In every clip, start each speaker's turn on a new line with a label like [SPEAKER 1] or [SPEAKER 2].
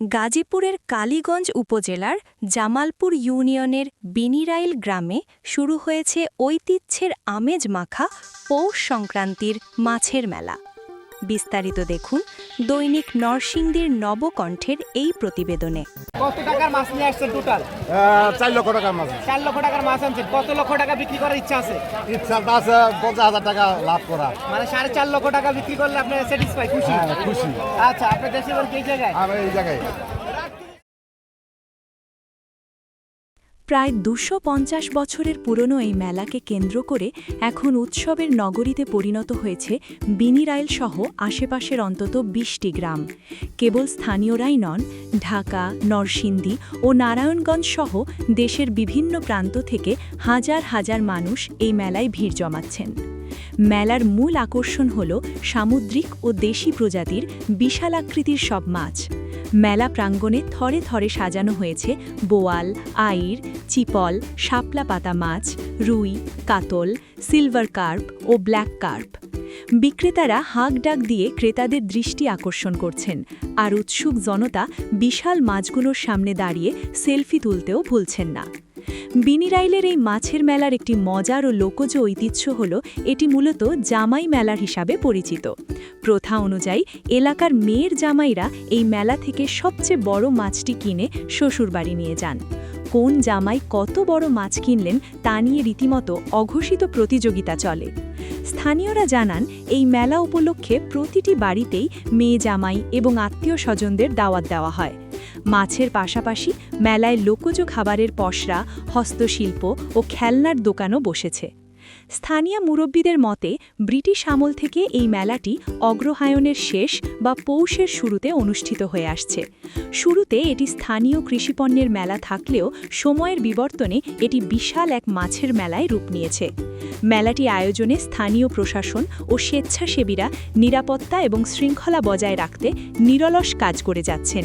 [SPEAKER 1] গাজীপুরের কালীগঞ্জ উপজেলার জামালপুর ইউনিয়নের বিনিরাইল গ্রামে শুরু হয়েছে ঐতিহ্যের আমেজ মাখা পৌষ সংক্রান্তির মাছের মেলা। বিস্তারিত দেখুন দৈনিক নরসিংদীর নবকণ্ঠের এই প্রতিবেদনে।
[SPEAKER 2] কত টাকার মাছ নিয়ে আসছেন টোটাল
[SPEAKER 3] চার লক্ষ টাকার মাছ
[SPEAKER 2] চার লক্ষ টাকার মাছ আনছেন। কত লক্ষ টাকা বিক্রি করার ইচ্ছা আছে?
[SPEAKER 3] ইচ্ছাটা আছে পঞ্চাশ হাজার টাকা লাভ করা
[SPEAKER 2] মানে সাড়ে চার লক্ষ টাকা বিক্রি করলে আপনি স্যাটিসফাই খুশি?
[SPEAKER 3] হ্যাঁ খুশি।
[SPEAKER 2] আচ্ছা আপনার দেশে এই জায়গায়?
[SPEAKER 3] আমি এই জায়গায়।
[SPEAKER 1] প্রায় দুশো বছরের পুরনো এই মেলাকে কেন্দ্র করে এখন উৎসবের নগরীতে পরিণত হয়েছে বিনিরাইল সহ আশেপাশের অন্তত বিশটি গ্রাম। কেবল স্থানীয়রাই নন, ঢাকা, নরসিংদী ও নারায়ণগঞ্জ সহ দেশের বিভিন্ন প্রান্ত থেকে হাজার হাজার মানুষ এই মেলায় ভিড় জমাচ্ছেন। মেলার মূল আকর্ষণ হল সামুদ্রিক ও দেশি প্রজাতির বিশালাকৃতির সব মাছ। মেলা প্রাঙ্গণে থরে থরে সাজানো হয়েছে বোয়াল আইর চিপল, শাপলা পাতা মাছ, রুই, কাতল, সিলভার কার্প ও ব্ল্যাক কার্প। বিক্রেতারা হাঁক ডাক দিয়ে ক্রেতাদের দৃষ্টি আকর্ষণ করছেন আর উৎসুক জনতা বিশাল মাছগুলোর সামনে দাঁড়িয়ে সেলফি তুলতেও ভুলছেন না। বিনিরাইলের এই মাছের মেলার একটি মজার ও লোকজ ঐতিহ্য হল, এটি মূলত জামাই মেলার হিসাবে পরিচিত। প্রথা অনুযায়ী, এলাকার মেয়ের জামাইরা এই মেলা থেকে সবচেয়ে বড় মাছটি কিনে শ্বশুরবাড়ি নিয়ে যান। কোন জামাই কত বড় মাছ কিনলেন, তা নিয়ে রীতিমতো অঘোষিত প্রতিযোগিতা চলে। স্থানীয়রা জানান, এই মেলা উপলক্ষে প্রতিটি বাড়িতেই মেয়ে জামাই এবং আত্মীয় স্বজনদের দাওয়াত দেওয়া হয়। মাছের পাশাপাশি মেলায় লোকজ খাবারের পসরা, হস্তশিল্প ও খেলনার দোকানও বসেছে। স্থানীয় মুরব্বীদের মতে, ব্রিটিশ আমল থেকে এই মেলাটি অগ্রহায়ণের শেষ বা পৌষের শুরুতে অনুষ্ঠিত হয়ে আসছে। শুরুতে এটি স্থানীয় কৃষিপণ্যের মেলা থাকলেও সময়ের বিবর্তনে এটি বিশাল এক মাছের মেলায় রূপ নিয়েছে। মেলাটি আয়োজনে স্থানীয় প্রশাসন ও স্বেচ্ছাসেবীরা নিরাপত্তা এবং শৃঙ্খলা বজায় রাখতে নিরলস কাজ করে যাচ্ছেন।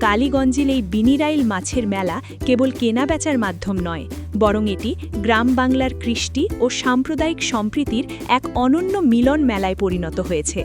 [SPEAKER 1] কালীগঞ্জের এই বিনিরাইল মাছের মেলা কেবল কেনা বেচার মাধ্যম নয়, বরং এটি গ্রাম বাংলার কৃষ্টি ও সাম্প্রদায়িক সম্প্রীতির এক অনন্য মিলন মেলায় পরিণত হয়েছে।